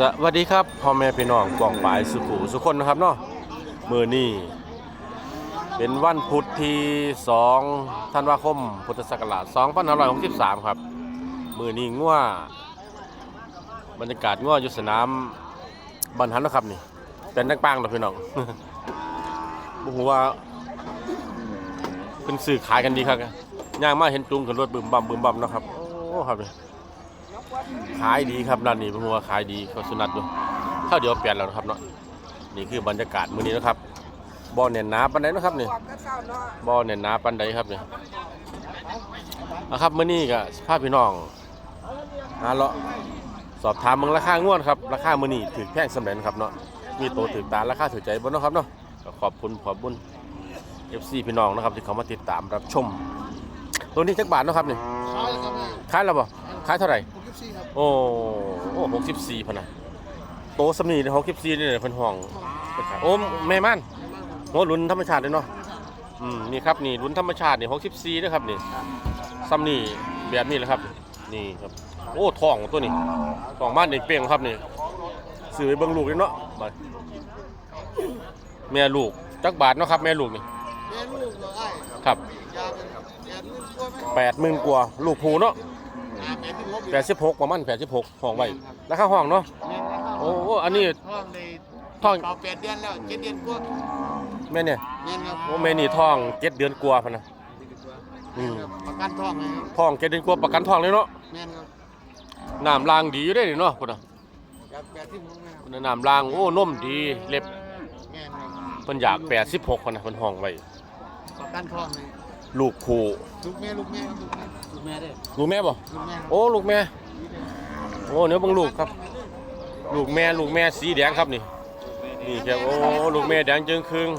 สวัสดีครับพ่อแม่พี่น้องกองปลายสุขุสุคนนะครับเนาะมือนี้เป็นวันพุธที่2ธันวาคม พุทธศักราช2563 ครับ มือนี้ง่วบรรยากาศง่วอยู่สนามบันทันนะครับนี่ เป็นนักปังนะพี่น้องบ่ฮู้ว่าเป็นสื่อขายกันดีครับย่างมาเห็นจุงขึ้นรถบึมบั่มบึมบั่มนะครับโอ้ครับนี่ ขายดีครับร้านนี้ผมว่าขายดีเขาสุนัตอยู่ข้าวเดียวเปลี่ยนแล้วนะครับเนาะนี่คือบรรยากาศมื้อนี้นะครับบ่อเน่นหนาปันใดเนาะครับนี่บ่อเน่นหนาปันใดครับนี่นะครับมื้อนี้ก็พาพี่น้องหาเลาะสอบถามเมืองราคาง่วนครับราคามื้อนี้ถือแพงสำเร็จครับเนาะมีโตถือตาราคาถือใจบ่เนาะครับเนาะก็ขอบคุณขอบบุญ FC พี่น้องนะครับที่เขามาติดตามรับชม ตัวนี้จักบาทเนาะครับนี่ขายแล้วครับแม่ขายแล้วบ่ขายเท่าไหร่ โอ้โอ้หกสิบสี่พะนะโตสำนีหกสิบสี่นี่เพิ่นห้องโอ้แม่ม่านโอ้ลุ้นธรรมชาติเลยเนาะอืมนี่ครับนี่ลุ้นธรรมชาตินี่หกสิบสี่นะครับนี่ซ้ำนี่แบบนี้แหละครับ นี่ครับ โอ้ทองตัวนี้ทองบ้านเด็กเปรียงครับนี่ซื้อไปเบิ่งลูกเลยเนาะมาแม่ลูกจักบาทเนาะครับแม่ลูกนี่แม่ลูกเหรอไอ้ครับยาเป็นแปดหมื่นกว่าไหมแปดหมื่นกว่าลูกผูเนาะอ่า แปดสิบหกแปดสิบหกประมาณแปดสิบหกห้องไว้ราคาห้องเนาะแม่นะครับโอ้โอ้อันนี้ ท้องในท้อง เก่าแปดเดือนแล้วเจ็ดเดือนกว่าแม่เนี่ยแม่นครับโอ้แม่นี่ท้องเจ็ดเดือนกว่าพะนะ อืม ประกันท้องเลยครับท้องเจ็ดเดือนกว่าประกันท้องเลยเนาะแม่นครับน้ำรางดีอยู่ได้เนาะพุ่นน่ะอยากแปดสิบหกไหมครับพุ่นน่ะน้ำรางโอ้นมดีเล็บแม่นครับเพิ่นอยาก86พุ่นน่ะเพิ่นห้องไว้ประกันท้องเลย ลูกคู่ลูกแม่ลูกแม่ลูกแม่ลูกแม่เด้อลูกแม่บ่ลูกแม่ครับโอ้ลูกแม่โอ้เดี๋ยวเบิ่งลูกครับ ลูกแม่ลูกแม่สีแดงครับนี่นี่ครับโอ้ลูกแม่แดงจึงครึ่ง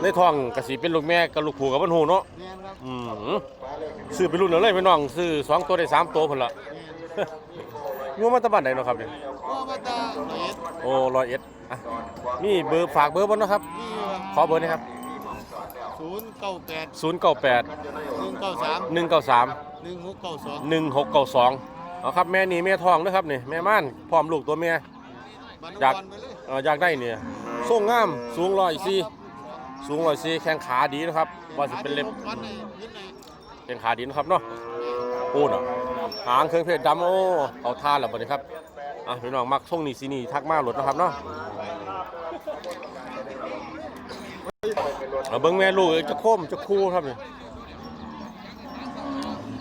ในท้องก็สิเป็นลูกแม่กับลูกคู่กับเพิ่นฮู้เนาะแม่นครับอืมซื้อไปรุ่นเอาเลยพี่น้องซื้อสองตัวได้สามตัวพุ่นละแม่นงูมาแตะบ้านไหนเนาะครับเนี่ยว่ามาตาเอ็ดโอ้ร้อยเอ็ดอะมีเบอร์ฝากเบอร์บ่เนาะครับนี่ครับ ขอเบอร์หนะครับ ศูนย์เก้าแปดศูนย์เก้าแปดหนึ่งเก้าสามหนึ่งเก้าสามหนึ่งหกเก้าสองหนึ่งหกเก้าสองเอาครับแม่นี่แม่ทองนะครับนี่แม่ม่านพร้อมลูกตัวแม่บ้านอยากนครไปเลยเอ่ออยากได้เนี่ยทรงงามสูงร้อยสี่สูงร้อยสี่แข้งขาดีนะครับว่าสิเป็นเล็บวันไหนนิดไหนเป็นขาดีนะครับเนาะโอ้เนาะหางเครื่องเพชรดำโอ้เอาท่าแล้วบ่นี่ครับอะพี่น้องมักทรงนี้สีนี่ทักมาหลดนะครับเนาะ เอาเบิ่งแม่ลูกจะโค้มจะคู่ครับนี่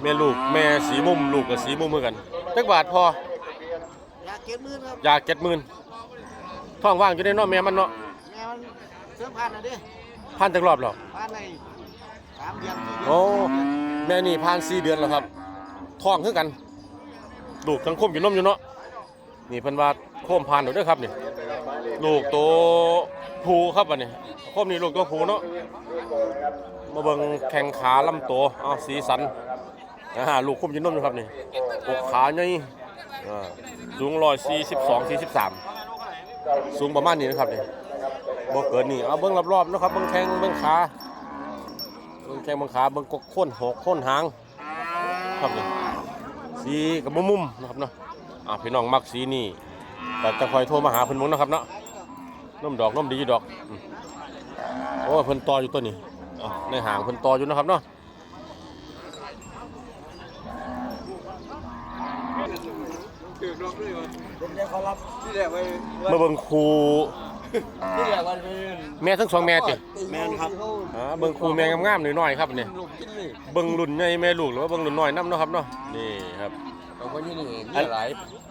แม่ลูกแม่สีมุมลูกกับสีมุมเหมือนกันจักบาทพออยากเก็บมือครับอยากเจ็ดหมื่นท้องว่างอยู่ในเนาะแม่มันเนาะแม่มันเสื้อผ้าหน่อยดิพันจักรอบแล้วผ้าในสามเดือนสี่เดืนโอ้แม่นี่ผ่านสี่เดือนแล้วครับท้องคือกัน ลูกทั้งคมอยู่นมอยู่เนาะนี่เพิ่นว่าโคมผ่านแล้วเด้อครับนี่ลูกโต ผูครับอันนี้โคมนี่ลูกตัวผูเนาะมาเบิ่งแข้งขาลำตัวอ้าวสีสันอ่าลูกคมยู่นมอยู่ครับนี่อกขาใหญ่อ่าสูงร้อยสี่สิบสองสี่สิบสามสูงประมาณนี้นะครับนี่บ่เกินนี่เอาเบิ่งรอบๆเนาะครับเบิ่งแข้งเบิ่งขาเบิ่งแข้งเบิ่งขาเบิ่งกกโค้นหกโค้นหางครับนี่สีกับมุมๆนะครับเนาะอ่าพี่น้องมักสีนี่ก็จะคอยโทรมาหาเพิ่นหมุนนะครับเนาะ น้มดอกน้มดีอยู่ดอกอืมโอ้เพิ่นต่ออยู่ตัวนี้อะในห่างเพิ่นต่ออยู่นะครับเนาะเป็นไงเขารับที่แรกไปมาเบิ่งครูที่แรกวันเป็นแม่ทั้งสองแม่ติแม่นครับอ่าเบิ่งครูแม่งามๆหน่อยๆครับนี่ลูกกินเลยเบิ่งรุ่นใหญ่แม่ลูกหรือว่าเบิ่งรุ่นน้อยนํเนาะครับเนาะนี่ครับเอาคนนี้นี่อัน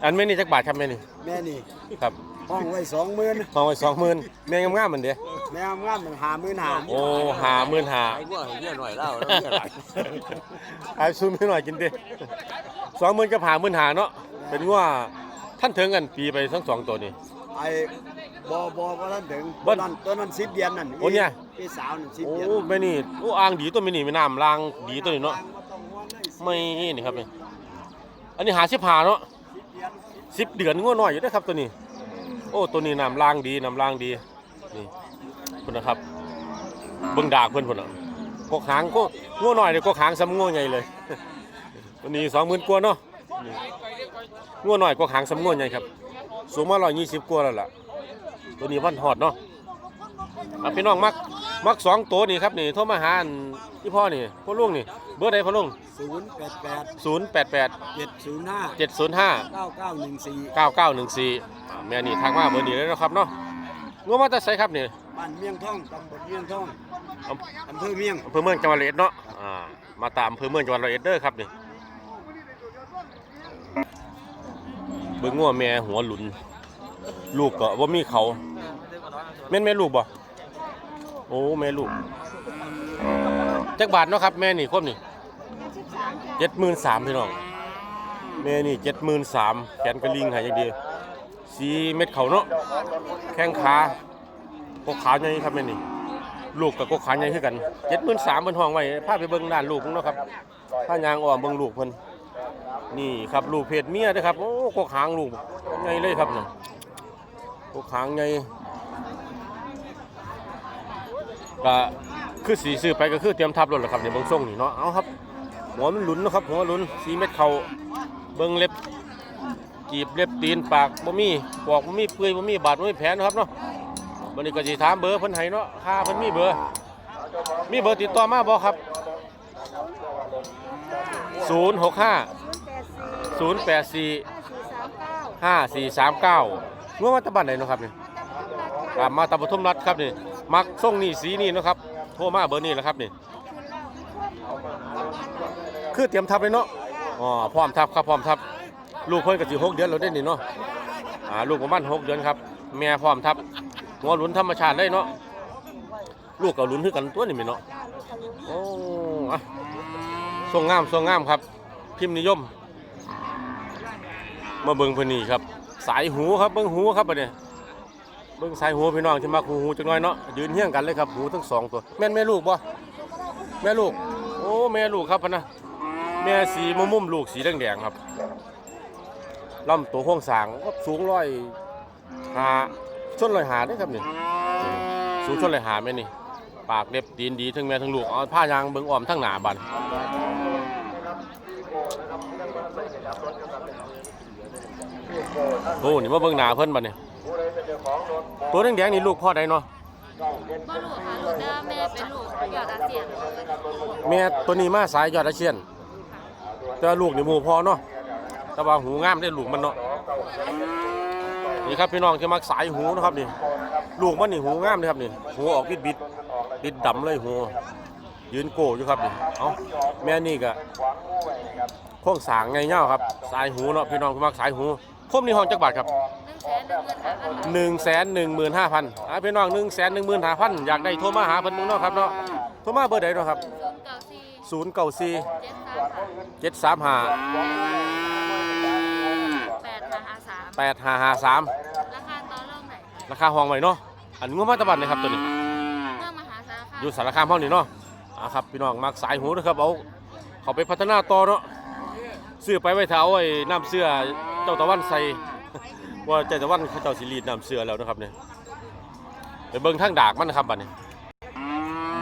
อันแม่นี่จักบาทครับแม่นี่แม่นี่ครับ ห้องไว้สองหมื่นห้องไว้20,000แม่งามๆมันเด้แม่งามมันหาหมื่นหาโอ้ห้าหมื่นห้าไอ้ว่าเยอะหน่อยเล่าแล้วเยอะหลายไอ้ซูมให้หน่อยกินดิสองหมื่นกับหาหมื่นหาเนาะเป็นว่าท่านถึงกันปีไปทั้งสองตัวนี้ไอ้บอบอว่าท่านถึงบ่ตัวนั้นตัวนั้นสิบเดือนนั่นโอ้เนี่ยพี่สาวนั่นสิบโอ้เดือนไม่นี่โอ้อ่างดีตัวไม่นี่ไม่น้ำล้างดีตัวนี้เนาะไม่นี่ครับนี่อันนี้หาสิบหาเนาะสิบเดือนงัวน้อยอยู่เด้อครับตัวนี้ โอ้ตัวนี้น้ำล่างดีน้ำล่างดีนี่คุณนะครับเบิ่งดากเพื่อนคนนอะกกหางก็ง่วน้อยเลยกกหางซ้ำง่วใหญ่เลยตัวนี้สองหมื่นกว่าเนาะนี่งัวหน่อยก็หางสำงวนใหญ่ครับสูงมาร้อยยี่สิบกว่าแล้วล่ะตัวนี้วันหอดเนาะอะพี่น้องมัก มักสองตัวนี่ครับนี่โทรมาหาอันที่พ่อนี่พ่อลุงนี่ เบอร์ใดพ่อลุงศูนย์แปดแปดศูนย์แปดแปดเจ็ดศูนย์ห้าเจ็ดศูนย์ห้าเก้าเก้าหนึ่งสี่เก้าเก้าหนึ่งสี่แม่นี่ทางมาเบอร์นี้เลยนะครับเนาะงัวมาแต่ไสครับนี่บ้านเมียงทองตำบลเมียงทองอำ อำเภอเมียงอำเภอเมืองจังหวัดร้อยเอ็ดเนาะ อ่า มาตามอำเภอเมืองจังหวัดร้อยเอ็ดเด้อครับนี่เบิ่งงัวแม่หัวหลุน ลูกก็ว่ามีเขาแม่นแม่ลูกบ่ โอ้แม่ลูกจักบาทเนาะครับแม่นี่ครบนี่เจ็ดหมื่นสามพี่น้องแม่นี่เจ็ดหมื่นสามแขนกระลิงหายอย่างเดียวสีเม็ดเขาเนาะแข้งขากกขาใหญ่ครับแม่นี่ลูกกับกกขาใหญ่คือกันเจ็ดหมื่นสามเพิ่นห้องไว้พาไปเบิ่งด้านลูกเนาะครับพายางอ้อมเบิ่งลูกเพิ่นนี่ครับลูกเพศเมียเด้อครับโอ้กกหางลูกใหญ่เลยครับน่ะกกหางใหญ่ ก็คือสีซื้อไปก็คือเตรียมทับรถแล้วครับในเบิ่งทรงนี่เนาะเอาครับหัวมันหลุนนะครับหัวหลุนสีเม็ดเข่าเบิ่งเล็บกีบเล็บตีนปากบ่มีปอกบ่มีเปื่อยบ่มีบาดบ่มีแผลนะครับเนาะวันนี้ก็สิถามเบอร์เพิ่นให้เนาะค่าเพิ่นมีเบอร์ มีเบอร์ติดต่อมาบ่ครับ 065 084 5439เมื่อวันตะบันไหนเนาะครับนี่กลับมาตะปทุมรัฐครับนี่ มักส่งนี่สีนี่นะครับ โทรมาเบอร์นี้แหละครับนี่ คือเตรียมทับเลยเนาะ อ๋อ พร้อมทับครับ พร้อมทับ ลูกเพิ่นก็สิ6เดือนแล้วได้นี่เนาะ อ่า ลูกประมาณ6เดือนครับ แม่พร้อมทับหัวหลุนธรรมชาติเลยเนาะ ลูกกับหลุนคือกันตัวนี่แม่นเนาะ โอ้อะทรงงามทรงงามครับ พิมพ์นิยม มาเบิ่งเพิ่นนี่ครับ สายหูครับ เบิ่งหูครับบัดนี้ เบิ่งสายหูพี่น้องที่มักหูหูจังน้อยเนาะยืนเฮี้ยงกันเลยครับหูทั้งสองตัว แม่นแม่ลูกบ่แม่ลูก โอ้แม่ลูกครับพะนะแม่สีมุมมุมลูกสีแดงๆครับลำตัวโค้งสางก็สูงร้อยหาชนร้อยหาได้ครับนี่สูงชนร้อยหาแม่นี่ ปากเล็บตีนดีทั้งแม่ทั้งลูกเอาผ้ายางเบิ่งอ้อมทั้งหนาบันโอ้นี่มาเบิ่งหนาเพิ่นบัดนี่ ตัวแดงๆนี่ลูกพ่อใดเนาะบ่รู้ค่ะรู้แต่ว่าแม่เป็นลูกยอดอาเซียนแม่ตัวนี้มาสายยอดอาเชียน แต่ว่าลูกนี่หมู่พอเนาะแต่ว่าหูงามได้ลูกมันเนาะนี่ครับพี่น้องที่มักสายหูนะครับนี่ ลูกมันนี่หูงามเลยครับนี่หูออกบิดบิดบิดดำเลยหูยืนโก้อยู่ครับนี่เอ้าแม่นี่ก็โค้งสร้างไงเง่าครับ สายหูเนาะพี่น้องที่มักสายหู คมนี่ห้องจักบาทครับหนึ่งแสนหนึ่งหมื่นห้าพันหนึ่งแสนหนึ่งหมื่นห้าพันอ่าพี่น้องหนึ่งแสนหนึ่งหมื่นห้าพันอยากได้โทรมาหาเพิ่นมึงเนาะครับเนาะโทรมาเบอร์ใดเนาะครับศูนย์เก้าสี่ศูนย์เก้าสี่เจ็ดสามค่ะเจ็ดสามห้าแปดห้าห้าสามแปดห้าห้าสามราคาต่อรองไหนราคาห้องไว้เนาะอันงบมาตะบันเลยครับตัวนี้ เมื่อมหาสารคามอยู่สารคามห้องนี่เนาะอ่าครับพี่น้องมักสายหูนะครับเอาเขาไปพัฒนาต่อเนาะซื้อไปไว้เท้าไอ้น้ำเสื้อ เจ้าตะวันใส่ ว่าเจ้าตะวันเขาเจ้าสิรีดน้ำเสือแล้วนะครับเนี่ยไปเบิ่งทางดากมันนะครับบัดนี้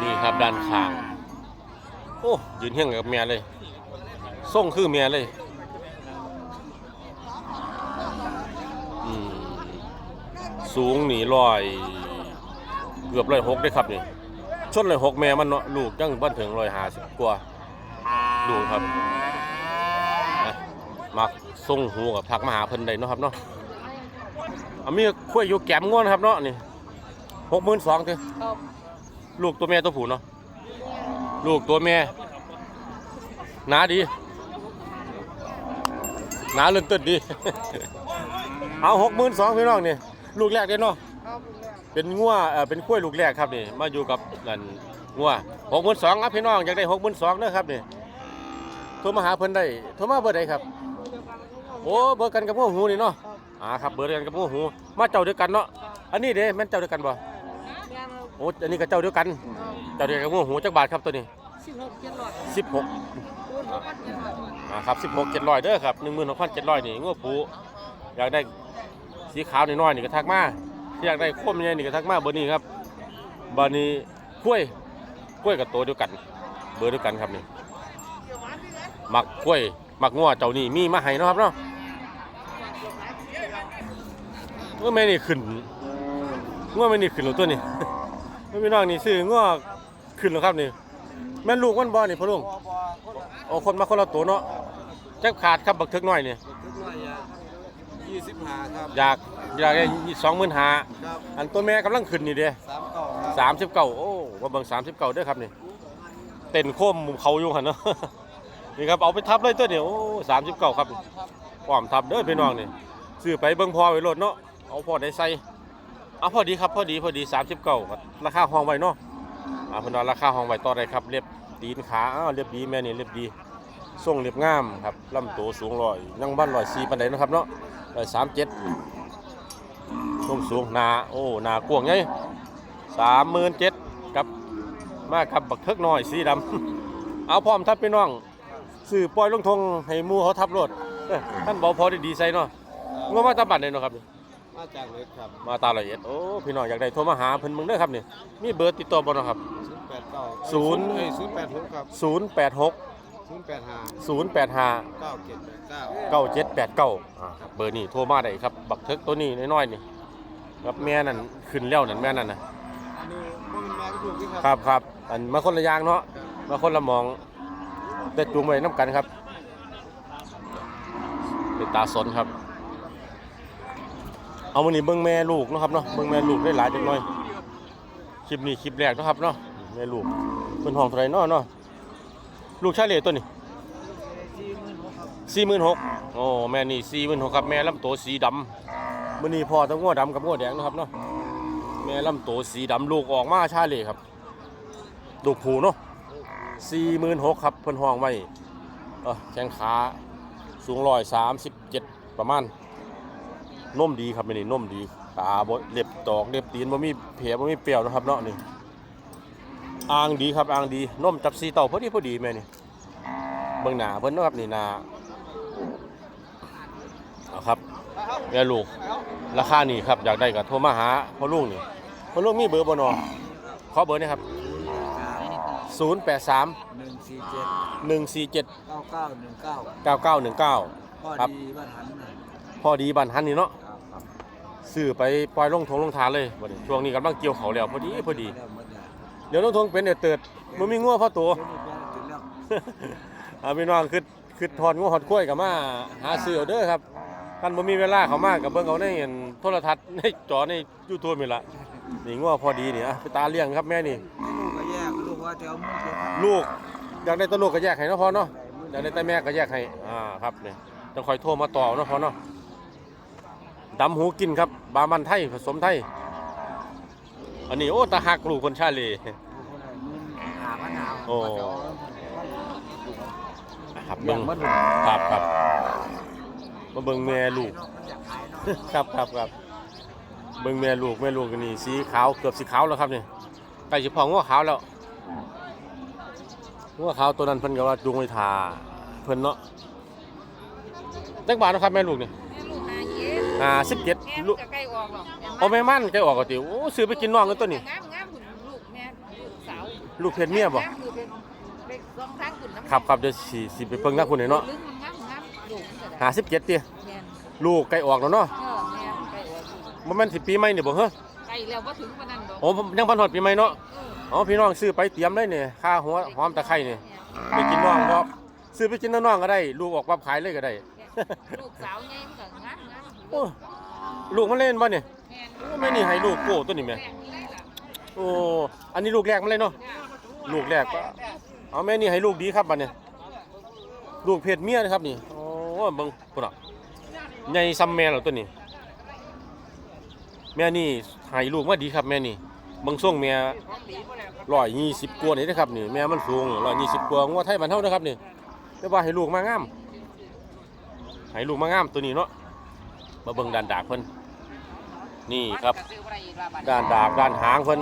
นี่ครับด้านข้าง โอ้ยืนเฮี้ยงกับเมียเลยส่งคือเมียเลยสูงหนีลอยเกือบร้อยหกได้ครับนี่ชนเลยหกแม่มันเนาะลูกยังบ้านถึงร้อยหาสิบกว่าดูครับ มักส่งหูกับพักมหาเพิ่นได้เนาะครับเนาะอามีคุ้ยอยู่แก้มง่วนครับเนาะนี่หกหมื่นสองเถอะลูกตัวแม่ตัวผู้เนาะลูกตัวแม่หนาดีหนาเลื่อนตึดดี เอาหกหมื่นสองพี่น้องนี่ลูกแรกเด้เนาะเป็นงัวเออเป็นกล้วยลูกแรกครับนี่มาอยู่กับนั่นงัวหกหมื่นสองครับพี่น้องอยากได้หกหมื่นสองนะครับนี่โทรมาหาเพิ่นได้โทรมาเบอร์ใดครับ โอ้เบอร์กันกับพวกหูนี่เนาะอ่าครับเบอร์กันกับพวกหู มาเจ้าเดียวกันเนาะอันนี้เด้แม่นเจ้าเดียวกันบ่โอ้อันนี้ก็เจ้าเดียวกันเจ้าเดียวกันกับพวกหูจักบาทครับตัวนี้สิบหกอ่าครับสิบหกเจ็ดร้อยเด้อครับหนึ่งหมื่นหกพันเจ็ดร้อยนี่งัวผูอยากได้สีขาวน้อยๆนี่ก็ทักมาอยากได้ข้มใหญ่นี่ก็ทักมาเบอร์นี้ครับเบอร์นี้กล้วยกล้วยกับตัวเดียวกัน เบอร์เดียวกันครับนี่หมักกล้วยหมักงัวเจ้านี่มีมาให้เนาะครับเนาะ ง้อแม่นี่ขึ้นง้อแม่นี่ขึ้นแล้วตัวนี้ไม่พี่น้องนี่ซื้อง้อขึ้นแล้วครับนี่แม่นลูกมันบ่นี่พ่อลุงโอ้คนมาคนละตัวเนาะจักขาดครับบักเทึกน้อยนี่ทุกหน่อยยี่สิบห้าครับอยากอยากได้สองหมื่นห้าครับอันตัวแม่กำลังขึ้นนี่เด้สามเก้าครับสามสิบเก้าโอ้ว่าเบิ่งสามสิบเก้าเด้อครับนี่เต้นโค้มเขาอยู่หันเนาะนี่ครับเอาไปทับเลยตัวเดียวสามสิบเก้าครับความทับเด้อพี่น้องนี่ซื้อไปเบิ่งพอไว้รถเนาะ เอาพอได้ใส่เอาพอดีครับพอดีพอดีสามสิบเก้าราคาห้องไว้เนาะอ่าเพิ่นว่าราคาห้องไว้ต่อได้ครับเรียบตีนขาอ้าวเรียบดีแม่นี่เรียบดีทรงเรียบงามครับลำตัวสูงร้อยยังบ้านร้อยสี่ปันไดนะครับเนาะร้อยสามเจ็ดทรงสูงหนาโอ้หนากว้างไงสามหมื่นเจ็ดกับมากับบักเทิกน้อยสีดำเอาพร้อมทับพี่น้องสื่อปล่อยลงทงให้มูเขาทับรถท่านบอกพอด้ดีใส่เนาะงว่ามาตาบัตรเลยเนาะครับ มาจากเลยครับมาตาละเอียดโอ้พี่น้องอยากได้โทรมาหาเพิ่นมึงเด้อครับนี่มีเบอร์ติดต่อบ่เนาะครับ ศูนย์แปดเก้าศูนย์ เอ้ยศูนย์แปดหกครับ086 ศูนย์แปดห้า085 เก้าเจ็ดแปดเก้า9789อ่าครับเบอร์นี้โทรมาได้ครับ บักเทิกตัวนี้น้อยๆนี่ครับแม่นั่นขึ้นแล้วนั่นแม่นั่นน่ะอันนี้บ่มันมาก็ถูกที่ครับครับอันมาคนละอย่างเนาะมาคนละหมองได้จูงไว้น้ำกันครับเป็นตาสนครับ เอาวันนี้เบิ่งแม่ลูกนะครับเนาะเบิ่งแม่ลูกได้หลายจังหน่อยคลิปนี้คลิปแรกนะครับเนาะแม่ลูกเป็นห้องเท่าไหรเนาะเนาะลูกชายเล่ตัวนี้สี่หมื่นหกโอ้แม่นี่สี่หมื่นหกครับแม่ลำโตวสีดำมื้อนี้พ่อต้งงัวดำกับงัวแดงนะครับเนาะแม่ลำโตวสีดำลูกออกมาชาเล่ครับลูกผูเนาะสี่หมื่นหกครับเพิ่นห้องไว้เออแข้งขาสูงร้อยสามสิบเจ็ดประมาณ นมดีครับแม่นี่นมดีตาบ่เล็บตอกเล็บตีนบ่มีเพียบ่มีเปรี้ยวนะครับเนาะนี่อ่างดีครับอ่างดีนมจับสีเต่าพอดีพอดีแม่นี่เบิ่งหน้าเพิ่นเนาะครับนี่หน้าเอาครับแม่ลูกราคานี่ครับอยากได้ก็โทรมาหาพ่อลุงนี่พ่อลุงมีเบอร์บ่เนาะขอเบอร์หนี่อยครับ083หนึ่งสี่เจ็ด147เก้าเก้าหนึ่งเก้า9919พอครับดีบ้านหันน่ะพอดีบันทันนี่เนาะครับครับ ซื้อไปปล่อยลงทงลงทานเลยบัดนี้ช่วงนี้กำลังเกี่ยวเขาแล้วพอดีพอดี แล้วหมดแล้วเดี๋ยวลงทงเป็นเดือดเติดมันมีงัวพอตัวเดี๋ยวนี้ถึงแล้วเอาพี่น้องคือคือถอนงัวหอดกล้วยกับมาหาซื้อเอาเด้อครับท่านบ่มีเวลาเขามากกับเบิ่งเอาในเห็นโทรทัศน์ในจอใน YouTube นี่ล่ะนี่งัวพอดีนี่อะไปตาเลี้ยงครับแม่นี่ ลูกก็แยกลูกว่าจะเอามือเก็บลูกอยากได้ตัวลูกก็แยกให้เนาะพอเนาะอยากได้แต่แม่ก็แยกให้อ่าครับนี่ต้องคอยโทรมาต่อเนาะพอเนาะ ดำหูกินครับ บามันไทยผสมไทย อันนี้โอ้ตาหักลูกคนชาลีหาปัญหาโอ้ครับเบิ่เบิ่งงมันครับครับมาเบิ่งแม่ลูก ครับครับครับเบิ่งแม่ลูกแม่ลูกก็นี่สีขาวเกือบสีขาวแล้วครับนี่ใกล้สิพองงัวขาวแล้วงัวขาวตัวนั้นเพิ่นก็ว่าจูงไว้ทาเพิ่นเนาะจักบาทเนาะครับแม่ลูกนี่ อ่าสิบเจ็ดแม่ลูกจะใกล้ออกหรอกเอาแม่มันใกล้ออกก็ติโอ้ซื้อไปกินน้องกันตัวนี้ งามงามหุ่นลูกแม่ลูกสาวลูกเพชรเมียบ่งามคือเป็นเป็นสองทางหุ่นน้ำครับครับเดี๋ยวสิสิไปเพิ่งนักคุณเนาะลึกมันงามงามลูกมันก็ได้หาสิบเจ็ดติแม่นลูกใกล้ออกแล้วเนาะเออแม่ใกล้ออกลูกบ่แม่นสิปีใหม่นี่บ่เฮ้อใกล้แล้วบ่ถึงปานนั้นดอกโอ้ผมยังพันหอดปีใหม่เนาะเอออ๋อพี่น้องซื้อไปเตรียมได้เนี่ยค่าหัวหอมตะไคร้เนี่ยไปกินน้องบ่ซื้อไปกินน้องๆก็ได้ ลูกออกปั๊บขายเลยก็ได้ลูกสาวไงมันก็งามงามโอ้ลูกมันเล่นบ่เนี่ยแม่นโอ้แม่นี่ให้ลูกโก้ตัวนี้แม่โอ้อันนี้ลูกแรกมันเลยเนาะลูกแรกเอาแม่นี่ให้ลูกดีครับบัดเนี่ยลูกเพศเมียนะครับนี่โอ้เบิ่งพุ่นน่ะใหญ่ซ้ำแม่แล้วตัวนี้ แม่นี่ให้ลูกมาดีครับแม่นี่เบิ่งส่งแม่ร้อยยี่สิบกว่านี่นะครับนี่แม่มันสูงร้อยยี่สิบกว่างัวไทยบ้านเฮานะครับนี่แต่ว่าให้ลูกมางามให้ลูกมางามตัวนี้เนาะ มาเบิ่งด้านดากเพิ่นนี่ครับด้านดากด้านหางเพิ่น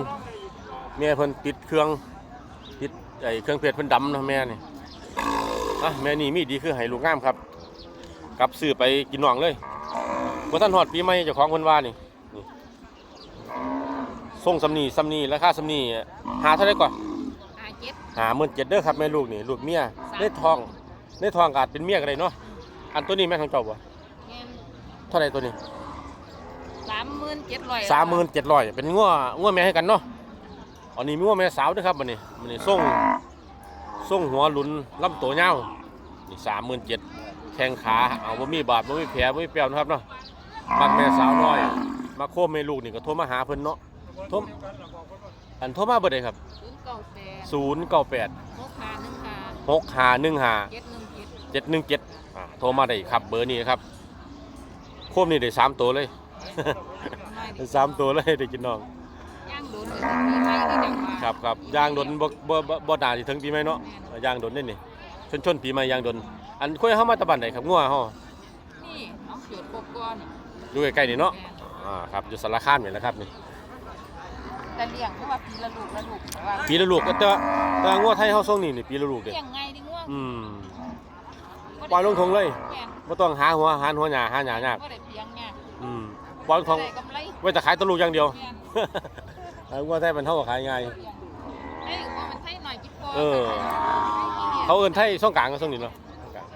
แม่เพิ่นติดเครื่องติดไอ้เครื่องเพชรเพิ่นดำนะแม่นี่อะแม่นี่มีดีคือให้ลูกงามครับกลับซื้อไปกินน่องเลยบ่ทันฮอดปีใหม่เจ้าของเพิ่นว่านี่ส่งสำนีสำนีราคาสำนีหาเท่าไหรก่อนหาเจ็ดหาหมื่นเจ็ดเด้อครับแม่ลูกนี่ลูกเมียได้ทองได้ทองกาจเป็นเมียก็ได้เนาะอันตัวนี้แม่ของเจ้าบ่ เท่าไหร่ตัวนี้สามหมื่นเจ็ดร้อยสามหมื่นเจ็ดร้อยเป็นงัวงัวแม่ให้กันเนาะอันนี้มีงัวแม่สาวด้วยครับมันนี่มันนี่ส่งส่งหัวหลุนลำตัวยาวนี่สามหมื่นเจ็ดแข้งขาเอาบ่มีบาดบ่มีแผลบ่มีเปรียวนะครับเนาะมักแม่สาวน้อย มาโคมแม่ลูกนี่ก็โทรมาหาเพิ่นเนาะโทรอันโทรมาเบอร์ใดครับศูนย์เก้าแปด098หกห้าหนึ่งห้า6 5 1เจ็ดหนึ่งเจ็ด5 7 1 7อ่าโทรมาได้ครับเบอร์นี้นะครับ โคมนี่ได้สามตัวเลย ได้สามตัวเลยได้กินน้อง ย่างโดนมีไม้ก็จังมาครับครับยางดนบ่บ่บ่บ่นานสิถึงปีใหม่เนาะยางดนนี่นี่ชนชนปีใหม่ยางดน อันคุยเฮามาตะบันไหนครับงัวเฮานี่น้องจุดกบก้อนอยู่ใกล้ๆนี่เนาะแม่นอ่าครับอยู่สารคามนี่แหละครับนี่แต่เลี้ยงเพราะว่าปีละลูกละลูกแต่ว่าปีละลูกก็แต่ว่าแต่ว่างัวไทยเฮาส่งนี่นี่ปีละลูกเด้เลี้ยงไงดิง่วงอืม ปล่อยลงทงเลยแม่นบ่ต้องหาหัวหาหัวหญ้าหาหญ้ายากก็ได้เพียงเนี่ยอืมปล่อยลงทงได้กำไรไว้แต่ขายแตะลูกอย่างเดียว แม่นเอางัวไทยมันเฮาก็ขายง่ายให้ว่ามันไทยหน่อยจิบพอเออ เขาเอิ้นไทยส่งกลางก็ส่งนี่เนาะส่งกลาง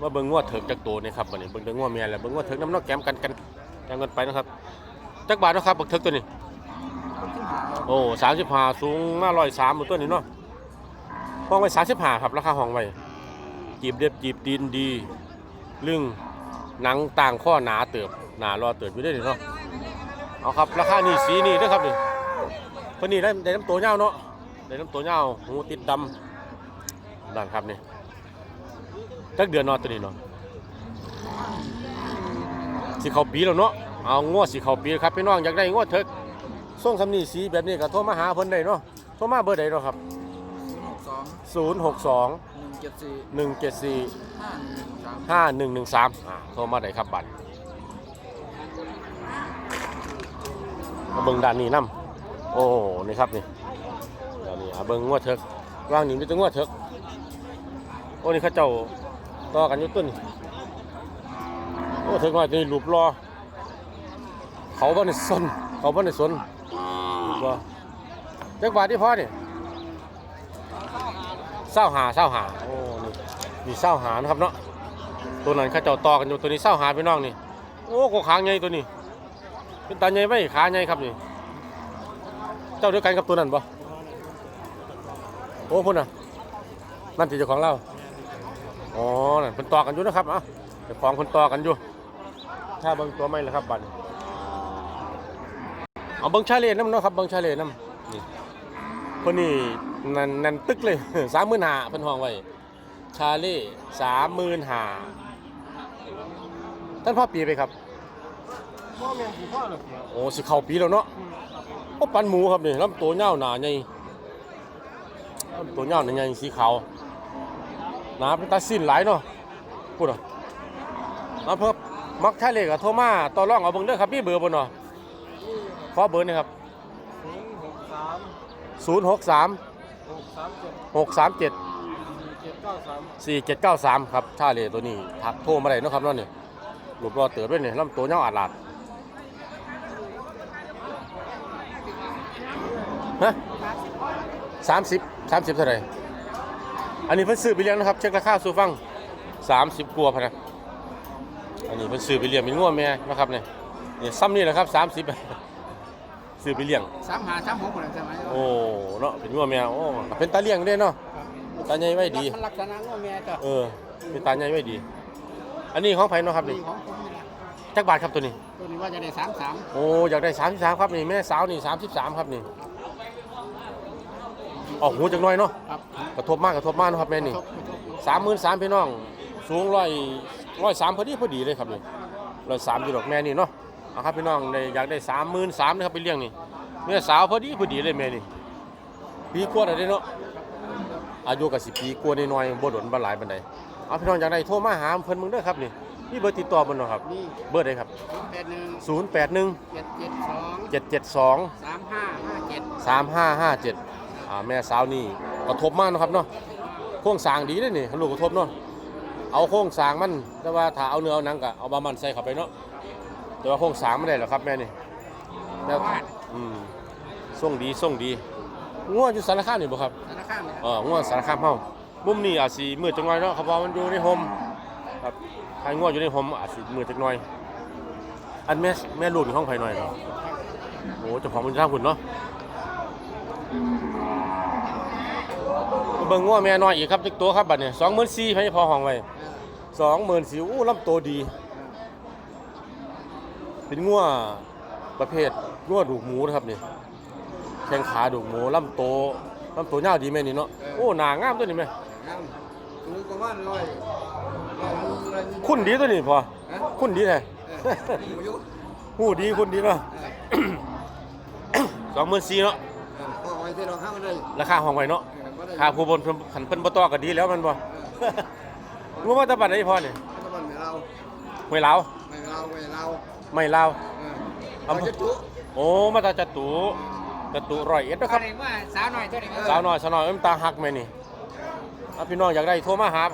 ว่าเบิ่งงัวเถิกจักตัวนี่ครับบัดนี้เบิ่งแต่งัวเมียแล้วเบิ่งงัวเถิกน้ำเนอกแกมกันกันแกมกันไปนะครับจักบาทเนาะครับบักเถิกตัวนี้ โอ้สามสิบห้าสูงห้าร้อยสามตัวนี้เนาะห้องไว้สามสิบห้าครับราคาห้องไว้ จีบเด็บจีบตีนดีลึงหนังต่างข้อหนาเติบหนารอเติบอยู่ได้เนาะเอาครับราคานี่สีนี่เด้วยครับนี่พิ่นนี่ได้ได้น้ำตัวเงาเนาะได้น้ำตัวเงาหูติดดำนั่นครับนี่จักเดือนนาะตัวนี้เนาะสิเขาปีแล้วเนาะเอางวดสิเขาปีครับพี่น้องอยากได้งวดเถิกส่งคำนี้สีแบบนี้ก็โทรมาหาเพิ่นได้เนาะโทรมาเบอร์ใดเนาะครับศูนย์หกสอง062หนึ่ง เจ็ดสี่174 ห้าหนึ่งสาม5113อ่าโทรมาได้ครับบัตรมาเบิ่งด้านนี้นํโอ้ นี่ครับนี่ด้านนี้อ่าเบิ่งงวดเถิกวางนี่มีแต่งวดเถิกโอ้ นี่เขาเจ้าต่อกันอยู่ต้นนี่โอ้เถิกน้อยตัวนี้รูปรอ เขาบ่ได้สน เขาบ่ได้สนรูปรอจักบาทที่พอนี่ เศร้าหาเศร้าหาโอ้นี่นี่เศร้าหานะครับเนาะตัวนั้นข้าเจ้าต่อกันอยู่ตัวนี้เศร้าหาพี่น้องนี่โอ้กขาใหญ่ตัวนี้เป็นตาใหญ่ไว้ขาใหญ่ครับนี่เจ้าเดียวกันกับตัวนั้นปะโอ้พุ่นน่ะนั่นที่เจ้าของเราอ๋อนั่นเพิ่นต่อกันอยู่นะครับอะเจ้าของเพิ่นต่อกันอยู่ ถ้าเบิ่งตัวไม่ละครับบัดนี้เอาเบิ่งชาเลน้ำเนาะครับเบิ่งชาเลน้ำนี่คนนี้ นั่นนั่นตึกเลยสามหมื่นหาเพิ่นห้องไว้ชาเล่สามหมื่นหาท่านพ่อปีไปครับโอ้สิเข้าปีแล้วเนาะโอ้ปันหมูครับนี่ลำตัวเงาวหนาใหญ่ลำตัวเงาวหนาใหญ่สีขาวหนาเป็นตาสิ้นหลายเนาะพูดอะมาเพิ่มมักชาเล่กับโทรมาต่อรองเอาเบิ่งเด้อครับมีเบอร์บ่เนาะขอเบอร์หนี่อยครับศูนย์หกสาม063 หกสามเจ็ด637สี่เจ็ดเก้าสาม4793ครับชาเลตัวนี้ทักโทรมาได้เนาะครับเนาะนี่รูปรอเติบด้วยนี่ลำตัวเงาอาดลาดฮะสามสิบสามสิบเท่าไหร่อันนี้เพิ่นซื้อไปเลี้ยงนะครับ เช็คราคาสู่ฟังสามสิบกว่าพะนะอันนี้เพิ่นซื้อไปเลี้ยงเป็นง่วแม่นะครับเนี่ยนี่ซ้ำนี่แหละครับสามสิบ ซื้อไปเลี้ยง สามหาสามหกคนใช่ไหมโอ้เนาะเป็นง่วแม่โอ้เป็นตาเลี้ยงเด้เนาะตาใหญ่ไว้ดีลักษณะว่าแม่จ้ะเออ เป็นตาใหญ่ไว้ดี อันนี้ของไผเนาะครับนี่นี่ของผมนี่นะจักบาทครับตัวนี้ ตัวนี้ว่าจะได้สามสามโอ้อยากได้33ครับนี่แม่สาวนี่33ครับนี่ออกหูจักหน่อยเนาะครับกระทบมากกระทบมากเนาะครับแม่นี่ทบทบสามหมื่นสามพี่น้อง สูงร้อยร้อยสามพอดีพอดีเลยครับนี่ร้อยสามอยู่ดอกแม่นี่เนาะ เอาครับพี่น้องได้อยากได้สามหมื่นสามนะครับไปเลี้ยงนี่แม่สาวพอดีพอดีเลยแม่นี่ปีกว่าแล้วเด้เนาะอายุกับสิปีกว่าน้อยๆบ่โดนบ่หลายปานใดเอาพี่น้องอยากได้โทรมาหาเพิ่นมึงเด้อครับนี่นี่เบอร์ติดต่อเพิ่นเนาะครับนี่เบอร์ใดครับแปดหนึ่ง0 8 1เจ็ดเจ็ดสอง7 7 2สามห้าห้าเจ็ด3 5 5 7อ่าแม่สาวนี่กระทบมากนาะครับเนาะโครงสร้างดีเลยนี่ลูกกระทบเนาะเอาโครงสร้างมันแต่ว่าถ้าเอาเนื้อเอาหนังก็เอาบามันใส่เข้าไปเนาะ แต่ว่าโครงสร้างไม่ได้หรอกครับแม่นี่แล้วอืมส่งดีส่งดีง่วงอยู่สารคามนี่บ่ครับธนาคารเนี่ยเออง่วงสารคามเฮามุมนี้อาจสิมืดจังหน่อยเนาะเขาบอกมันอยู่ในโฮมครับขายงวดอยู่ในผมอาจสิมือจักหน่อย อันแม่แม่ลูกอยู่ห้องภายหน่อยเนาะโอ้เจ้าของมันทางคุณเนาะเบิ่งง้อแม่น้อยอีกครับจักตัวครับบัดเนี่ย24,000ให้พอห้องไว้24,000อู้ลำโตดี เป็นงัวประเภทงัวดูกหมูนะครับนี่แข้งขาดูกหมูลำโตลำโตยาวดีแม่นี่เนาะโอ้หน้างามตัวนี้แม่งามสูงประมาณร้อยร้อยหนึ่งร้อยยี่สิบ คุณดีตัวนี้พอฮะ คุณดีแท้เอออยู่อยู่หูดีคุณดีเนาะ เออสองหมื่นสี่เนาะเออพอไว้ที่เราข้ามมาได้ราคาห้องไว้เนาะเออบ่ได้ค่าผู้บนเพิ่นขันเพิ่นบ่ต่อก็ดีแล้วมันบ่ รู้ว่าแตะบัดไหนพอเนี่ยรัฐบาลไม่เราห้วยลาวไม่เราไม่เรา ไม่ลาวเอออำเอาเภอจะจุโอ้มาตาจตุจตุร้อยเอ็ดนะคก็รับเลยว่าสาวหน่อยตัวนี้สาวน้อยสาวน้อยเอิ้มตาหักแม่นี่อะพี่น้องอยากได้โทรมาหา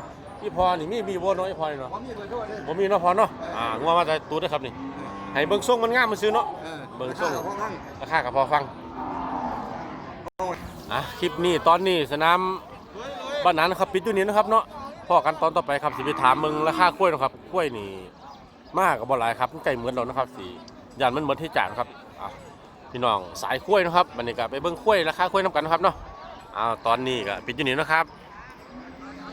พี่พอนี่มีมีบ่เนาะพี่พอนี่เนาะผมมีเบอร์โทรเลยบ่มีเนาะพอเนาะอ่างัวมาตาตูเด้อครับนี่ให้เบิ่งทรงมันงามมันซื้อเนาะเออเบิ่งส่งราคาของห้างราคาก็พอฟังอะคลิปนี้ตอนนี้สนามบ้านนั้นนะครับปิดอยู่นี้นะครับเนาะพอกันตอนต่อไปครับสิไปถามมึงราคากล้วยเนาะครับกล้วยนี่ มากกับบ่หลายครับไก่เหมือนเรานะครับสียานมันเหมือนที่จานครับพี่น้องสายขั้วยนะครับมันนี่ก็ไปเบิ้งขั้วยราคาขั้วยน้ำกันนะครับเนาะอ้าวตอนนี้ก็ปิดอยู่นี่นะครับ